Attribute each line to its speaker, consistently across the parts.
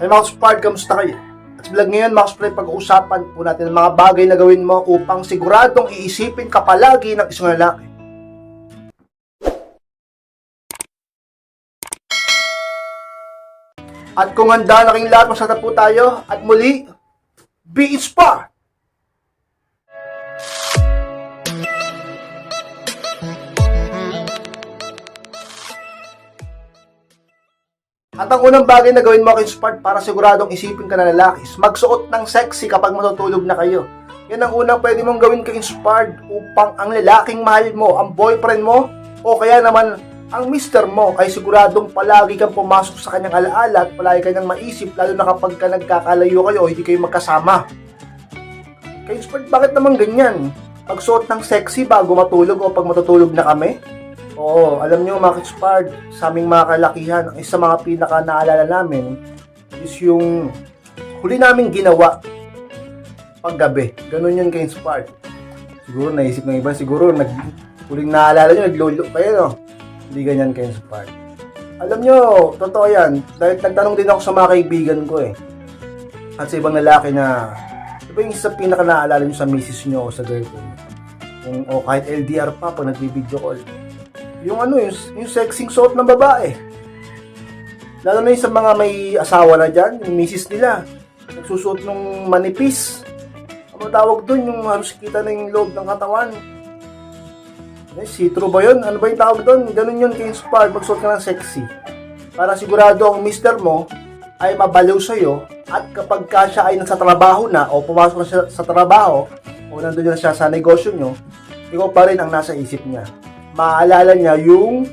Speaker 1: Ay mga Spard, kamusta kayo? At sa vlog ngayon, mga Spard, pag-uusapan po natin ang mga bagay na gawin mo upang siguradong iisipin ka palagi ng isang lalaki. At kung handa na kayong lahat, masata po tayo. At muli, be inspired! At ang unang bagay na gawin mo kay Spart para siguradong isipin ka na lalaki is magsuot ng sexy kapag matutulog na kayo. Yan ang unang pwede mong gawin kay Spart upang ang lalaking mahal mo, ang boyfriend mo, o kaya naman ang mister mo ay siguradong palagi kang pumasok sa kanyang alaala at palagi kanyang maisip lalo na kapag ka nagkakalayo kayo o hindi kayo magkasama. Kay Spart, bakit naman ganyan? Pagsuot ng sexy bago matulog o pag matutulog na kami? Oo, alam nyo mga Kitspard, sa aming mga kalakihan, ang isa mga pinaka naalala namin is yung huli namin ginawa paggabi. Ganun yun kay Spard. Siguro naisip ng iba, siguro nag, huling naalala nyo, naglolo kayo, no? Hindi ganyan kay Spard. Alam nyo, totoo yan. Dahil nagtanong din ako sa mga kaibigan ko eh. At sa ibang lalaki na, di ba yung isa pinaka naalala nyo sa misis nyo o sa girlfriend? Kung, o kahit LDR pa, pag nag-video call yung ano, yung, yung sexing suot ng babae. Lalo na yung sa mga may asawa na dyan, yung misis nila. Nagsusuot ng manipis. Ano tawag doon? Yung halos kita na yung loob ng katawan. Eh, see-through ba yun? Ano ba yung tawag doon? Ganun yun kay Inspire, magsuot ka ng sexy. Para sigurado ang mister mo ay mabaliw sa'yo at kapag ka siya ay nasa trabaho na o pumasok na siya sa trabaho o nandun na siya sa negosyo nyo, ikaw pa rin ang nasa isip niya maaalala niya yung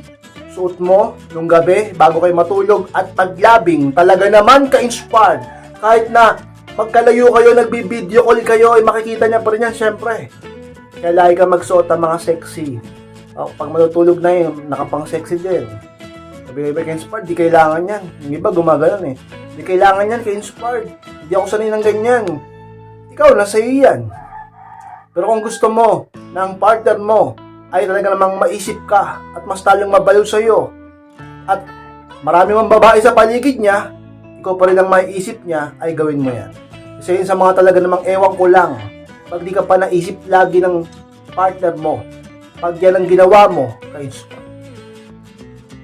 Speaker 1: suot mo nung gabi bago kayo matulog at paglabing talaga naman ka-inspired kahit na magkalayo kayo nagbibideo call kayo ay makikita niya pa rin yan syempre. Kaya lagi ka magsuot ng mga sexy. O, pag matutulog na yun nakapang sexy din. Sabi ba ka-inspired di kailangan yan. Yung iba gumagano'n eh. Di kailangan yan ka-inspired hindi ako sanay ng ganyan. Ikaw nasa iyo yan. Pero kung gusto mo ng partner mo ay talaga namang maisip ka at mas talong mabaliw sa iyo. At marami mang babae sa paligid niya, ikaw pa rin ang maiisip niya, ay gawin mo yan. Kasi yun sa mga talaga namang ewan ko lang, pag di ka pa naisip lagi ng partner mo, pag yan ang ginawa mo, ka-inspire.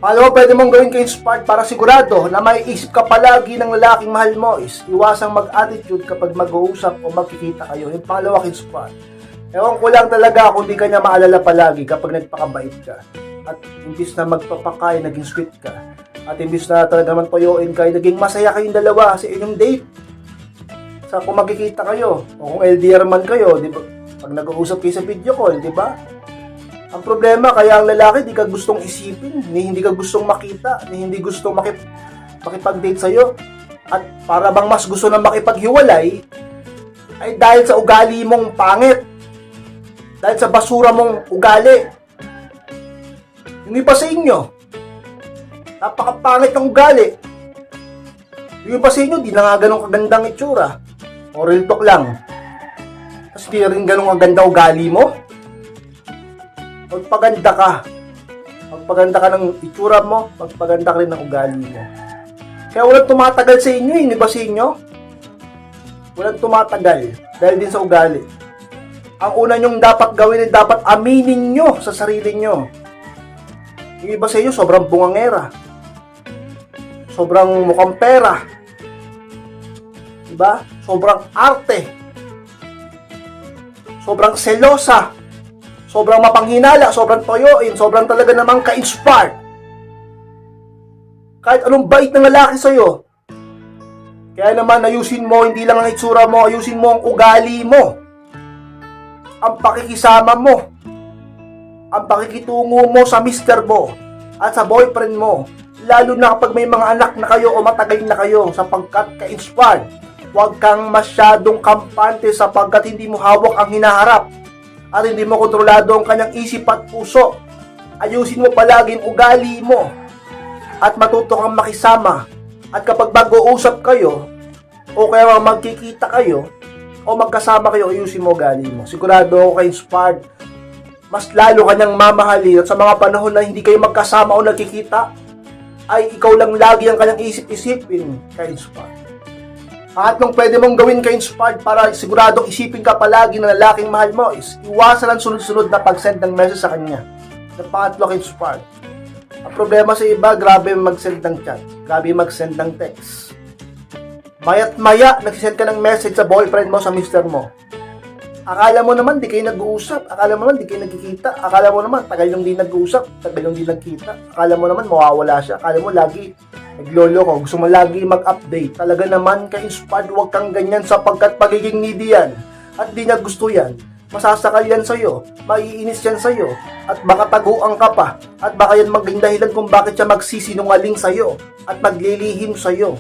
Speaker 1: Pangalawa, pwede mong gawin ka-inspired para sigurado na maiisip ka palagi ng lalaking mahal mo is iwasang mag-attitude kapag mag-uusap o magkikita kayo. Yung pangalawa, ka-inspired. Ewan ko lang talaga kung di ka niya maalala palagi kapag nagpakabait ka. At imbis na magpapakain, naging sweet ka. At imbis na talaga naman toyoin ka, naging masaya kayong dalawa sa inyong date. Sa kung magkikita kayo, o kung LDR man kayo, di ba? Pag nag-uusap kayo sa video call, di ba? Ang problema, kaya ang lalaki, di ka gustong isipin, ni hindi ka gustong makita, ni hindi gustong makip, makipag-date sa'yo. At para bang mas gusto na makipaghiwalay, ay dahil sa ugali mong pangit dahil sa basura mong ugali. Yung iba sa inyo, napakapangit ng ugali. Yung iba sa inyo, di na nga ganun kagandang itsura. O real talk lang. Tapos di rin ganun kaganda ugali mo. Magpaganda ka. Magpaganda ka ng itsura mo, magpaganda ka rin ng ugali mo. Kaya walang tumatagal sa inyo, yung iba sa inyo. Walang tumatagal dahil din sa ugali ang una nyong dapat gawin ay dapat aminin nyo sa sarili nyo. Yung iba sa inyo, sobrang bungangera. Sobrang mukhang pera. Diba? Sobrang arte. Sobrang selosa. Sobrang mapanghinala. Sobrang toyoin. Sobrang talaga namang ka-inspired. Kahit anong bait ng lalaki sa'yo. Kaya naman, ayusin mo, hindi lang ang itsura mo, ayusin mo ang ugali mo ang pakikisama mo, ang pakikitungo mo sa mister mo at sa boyfriend mo, lalo na kapag may mga anak na kayo o matagal na kayo sapagkat ka-inspired. Huwag kang masyadong kampante sapagkat hindi mo hawak ang hinaharap at hindi mo kontrolado ang kanyang isip at puso. Ayusin mo palagi ang ugali mo at matuto kang makisama. At kapag mag-uusap kayo o kaya magkikita kayo, o magkasama kayo, ayusin mo ugali mo. Sigurado ako kay inspired. Mas lalo kanyang mamahalin at sa mga panahon na hindi kayo magkasama o nagkikita, ay ikaw lang lagi ang kanyang isip-isipin kay inspired. Pangatlong pwede mong gawin ka inspired para siguradong isipin ka palagi na lalaking mahal mo is iwasan ang sunod-sunod na pag-send ng message sa kanya. Na pangatlo ka inspired. Ang problema sa iba, grabe mag-send ng chat. Grabe mag-send ng text. Maya't maya, nagsisend ka ng message sa boyfriend mo, sa mister mo. Akala mo naman di kayo nag-uusap. Akala mo naman di kayo nagkikita. Akala mo naman tagal yung di nag-uusap. Tagal yung di nagkita. Akala mo naman mawawala siya. Akala mo lagi naglolo ko. Gusto mo lagi mag-update. Talaga naman ka-inspired. Huwag kang ganyan sapagkat pagiging needy yan. At di niya gusto yan. Masasakal yan sa'yo. Maiinis yan sa'yo. At baka taguan ka pa. At baka yan maging dahilan kung bakit siya magsisinungaling sa'yo. At maglilihim sa'yo.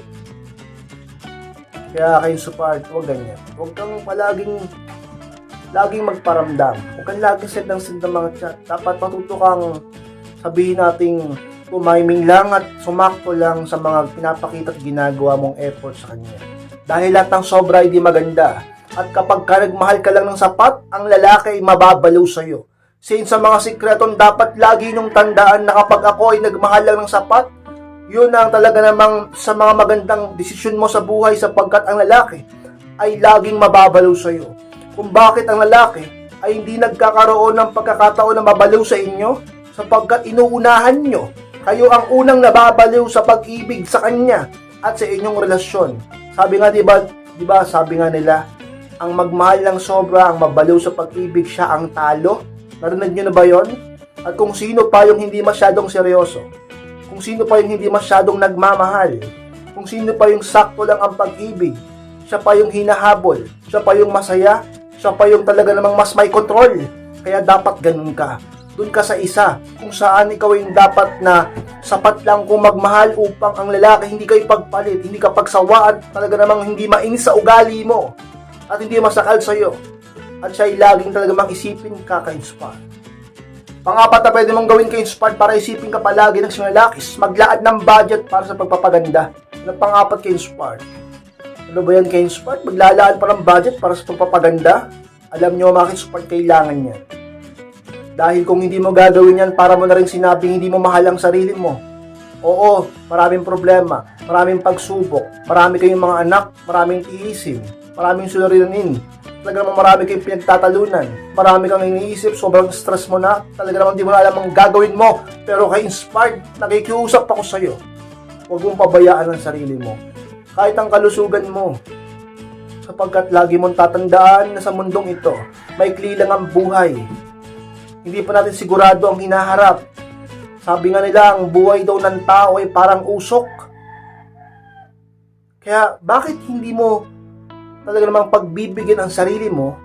Speaker 1: Kaya kayo support, huwag ganyan. Huwag kang palaging laging magparamdam. Huwag kang laging send ng send ng mga chat. Dapat matuto kang sabihin nating tumiming lang at sumakto lang sa mga pinapakita at ginagawa mong effort sa kanya. Dahil lahat ng sobra hindi maganda. At kapag ka nagmahal ka lang ng sapat, ang lalaki ay mababaliw sa'yo. Since sa mga sikreton, dapat lagi niyong tandaan na kapag ako ay nagmahal lang ng sapat, yun ang talaga namang sa mga magandang desisyon mo sa buhay sapagkat ang lalaki ay laging mababaliw sa'yo. Kung bakit ang lalaki ay hindi nagkakaroon ng pagkakataon na mabaliw sa inyo sapagkat inuunahan nyo. Kayo ang unang nababaliw sa pag-ibig sa kanya at sa inyong relasyon. Sabi nga, di ba, di ba, sabi nga nila, ang magmahal ng sobra, ang mabaliw sa pag-ibig, siya ang talo. Narinig nyo na ba yon? At kung sino pa yung hindi masyadong seryoso, kung sino pa yung hindi masyadong nagmamahal, kung sino pa yung sakto lang ang pag-ibig, siya pa yung hinahabol, siya pa yung masaya, siya pa yung talaga namang mas may control. Kaya dapat ganun ka. Doon ka sa isa kung saan ikaw yung dapat na sapat lang kung magmahal upang ang lalaki hindi kayo pagpalit, hindi ka pagsawaan, talaga namang hindi mainis sa ugali mo at hindi masakal sa'yo. At siya ay laging talaga mang isipin kaka-inspire. Pangapat na pwede mong gawin ka-inspired para isipin ka palagi ng lalaki, is maglaad ng budget para sa pagpapaganda. Na pangapat ka-inspired. Ano ba yan ka-inspired? Maglalaan pa ng budget para sa pagpapaganda? Alam nyo mga ka-inspired, kailangan yan. Dahil kung hindi mo gagawin yan, para mo na rin sinabing hindi mo mahal ang sarili mo. Oo, maraming problema, maraming pagsubok, marami kayong mga anak, maraming tiisin, maraming suliranin, talaga naman marami kayong pinagtatalunan, marami kang iniisip, sobrang stress mo na, talaga naman di mo alam ang gagawin mo, pero kay inspired, nakikiusap ako sa'yo. Huwag mong pabayaan ang sarili mo. Kahit ang kalusugan mo, sapagkat lagi mong tatandaan na sa mundong ito, maikli lang ang buhay. Hindi pa natin sigurado ang hinaharap. Sabi nga nila, ang buhay daw ng tao ay parang usok. Kaya bakit hindi mo talaga namang pagbibigyan ang sarili mo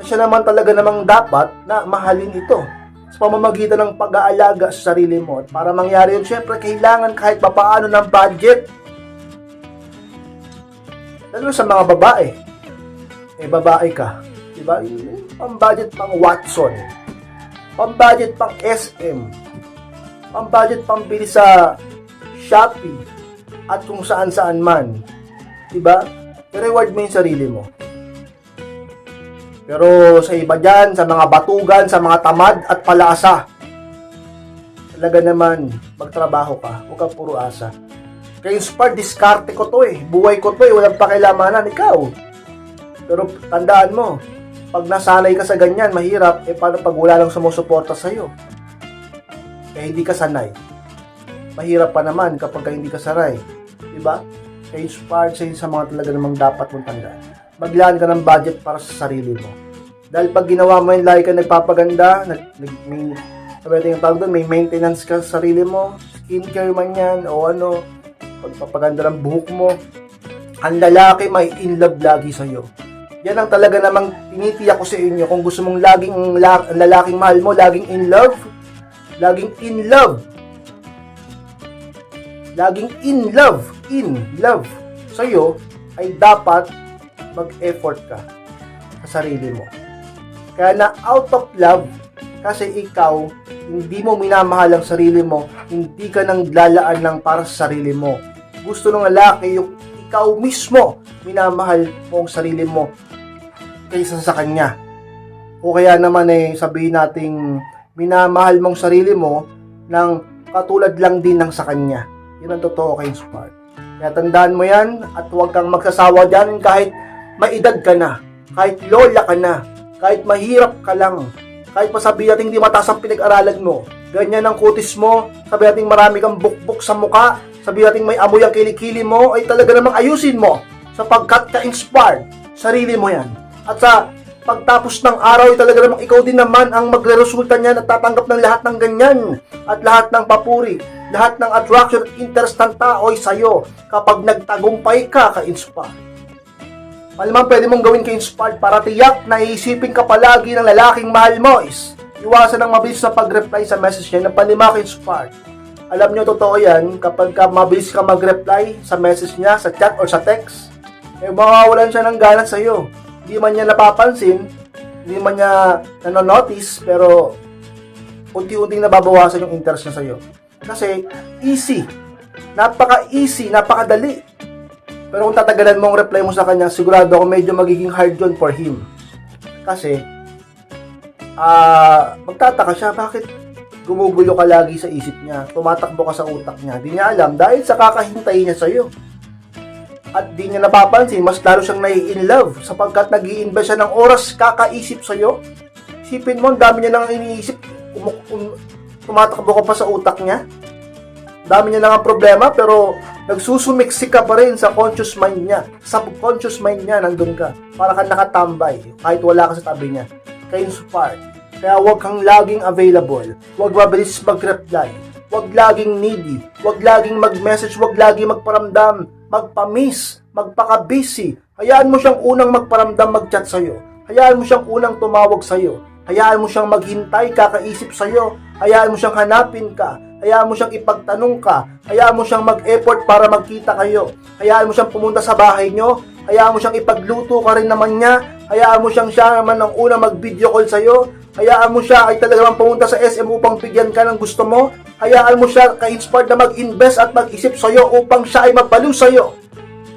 Speaker 1: na siya naman talaga namang dapat na mahalin ito sa pamamagitan ng pag-aalaga sa sarili mo. At para mangyari yun, syempre, kailangan kahit papaano ng budget. Lalo sa mga babae. Eh, babae ka. Diba? Pang-budget pang Watson. Pang-budget pang SM. Pang-budget pang bili sa Shopee. At kung saan-saan man. Diba? I-reward mo yung sarili mo. Pero sa iba dyan, sa mga batugan, sa mga tamad at palaasa, talaga naman, magtrabaho ka. Huwag kang puro asa. Kaya inspired, diskarte ko to eh. Buhay ko to eh. Walang pakilamanan. Ikaw. Pero tandaan mo, pag nasanay ka sa ganyan, mahirap. Eh, paano pag wala lang sumusuporta sa'yo? Eh, hindi ka sanay. Mahirap pa naman kapag ka hindi ka sanay. Diba? Kaya inspired sa'yo sa mga talaga namang dapat mong tandaan. Maglaan ka ng budget para sa sarili mo. Dahil pag ginawa mo yun, lagi ka nagpapaganda, nag, nag, may, natin yung tawag doon, may maintenance ka sa sarili mo, skincare man yan, o ano, pagpapaganda ng buhok mo, ang lalaki may in love lagi sa'yo. Yan ang talaga namang tinitiyak ko sa inyo. Kung gusto mong laging lalaking mahal mo, laging in love, laging in love, laging in love, in love sa'yo, ay dapat mag-effort ka sa sarili mo. Kaya na out of love, kasi ikaw, hindi mo minamahal ang sarili mo, hindi ka nang lalaan ng para sa sarili mo. Gusto ng lalaki yung ikaw mismo minamahal mo ang sarili mo kaysa sa kanya. O kaya naman eh, sabihin nating minamahal mong sarili mo ng katulad lang din ng sa kanya. Yun ang totoo kay Smart. Kaya tandaan mo yan at huwag kang magsasawa dyan kahit may edad ka na, kahit lola ka na, kahit mahirap ka lang, kahit masabi natin hindi mataas ang pinag-aralan mo, ganyan ang kutis mo, sabi natin marami kang bukbuk sa muka, sabi natin may amoy ang kilikili mo, ay talaga namang ayusin mo sapagkat ka-inspired, sarili mo yan. At sa pagtapos ng araw, talaga namang ikaw din naman ang magre-resulta niyan at tatanggap ng lahat ng ganyan at lahat ng papuri, lahat ng attraction at interest ng tao ay sa'yo kapag nagtagumpay ka ka-inspired. Malamang pwede mong gawin ka-inspired para tiyak na iisipin ka palagi ng lalaking mahal mo is iwasan ng mabilis na pag-reply sa message niya ng panima ka-inspired. Alam nyo, totoo yan, kapag ka mabilis ka mag-reply sa message niya, sa chat or sa text, eh mawawalan siya ng gana sa'yo. Hindi man niya napapansin, hindi man niya nanonotice, pero unti-unting nababawasan yung interest niya sa'yo. Kasi, easy. Napaka-easy, napakadali. Pero kung tatagalan mo ang reply mo sa kanya, sigurado ako medyo magiging hard yun for him. Kasi, ah, magtataka siya, bakit gumugulo ka lagi sa isip niya, tumatakbo ka sa utak niya, di niya alam dahil sa kakahintay niya sa'yo. At di niya napapansin, mas lalo siyang nai-in love sapagkat nag invest siya ng oras kakaisip sa'yo. Isipin mo, ang dami niya nang iniisip, um, um, tumatakbo ka pa sa utak niya. Dami niya lang ang problema, pero nagsusumiksik ka pa rin sa conscious mind niya. Sa subconscious mind niya, nandun ka. Para ka nakatambay, kahit wala ka sa tabi niya. Kaya inspired. Kaya huwag kang laging available. Huwag mabilis mag-reply. Huwag laging needy. Huwag laging mag-message. Huwag laging magparamdam. Magpa-miss. Magpaka-busy. Hayaan mo siyang unang magparamdam mag-chat sa'yo. Hayaan mo siyang unang tumawag sa'yo. Hayaan mo siyang maghintay, kakaisip sa'yo. Hayaan mo siyang hanapin ka. Hayaan mo siyang ipagtanong ka. Hayaan mo siyang mag-effort para magkita kayo. Hayaan mo siyang pumunta sa bahay nyo. Hayaan mo siyang ipagluto ka rin naman niya. Hayaan mo siyang siya naman ang una mag-video call sa'yo. Hayaan mo siya ay talagang pumunta sa SM upang bigyan ka ng gusto mo. Hayaan mo siya ka-inspired na mag-invest at mag-isip sa'yo upang siya ay magbaliw sa'yo.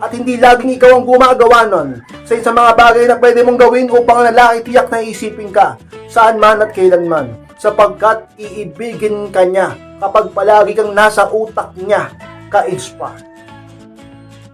Speaker 1: At hindi laging ikaw ang gumagawa nun. Sa sa mga bagay na pwede mong gawin upang ang lalaki tiyak na isipin ka. Saan man at kailan man. Sapagkat iibigin ka niya kapag palagi kang nasa utak niya ka-inspired.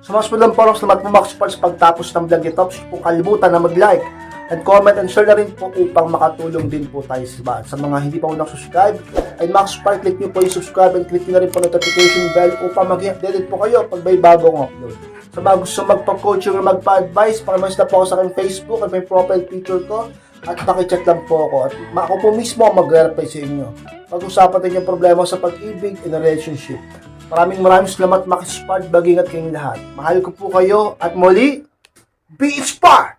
Speaker 1: Sa mas malang parang salamat po Max Pals pagtapos ng vlog ito. Please po kalimutan na mag-like and comment and share na rin po upang makatulong din po tayo sa iba. Sa mga hindi pa po subscribe ay Max Pals, click nyo po yung subscribe and click nyo na rin po notification bell upang mag-updated po kayo pag may bagong upload. Sa mga gusto magpa-coaching or magpa-advise, pakimas na po ako sa aking Facebook at may profile picture ko at pakichat lang po ako. At ako po mismo ang mag-reply sa inyo. Pag-usapan din yung problema sa pag-ibig in a relationship. Maraming maraming salamat, Max Spad, bagingat kayong lahat. Mahal ko po kayo at muli, be inspired!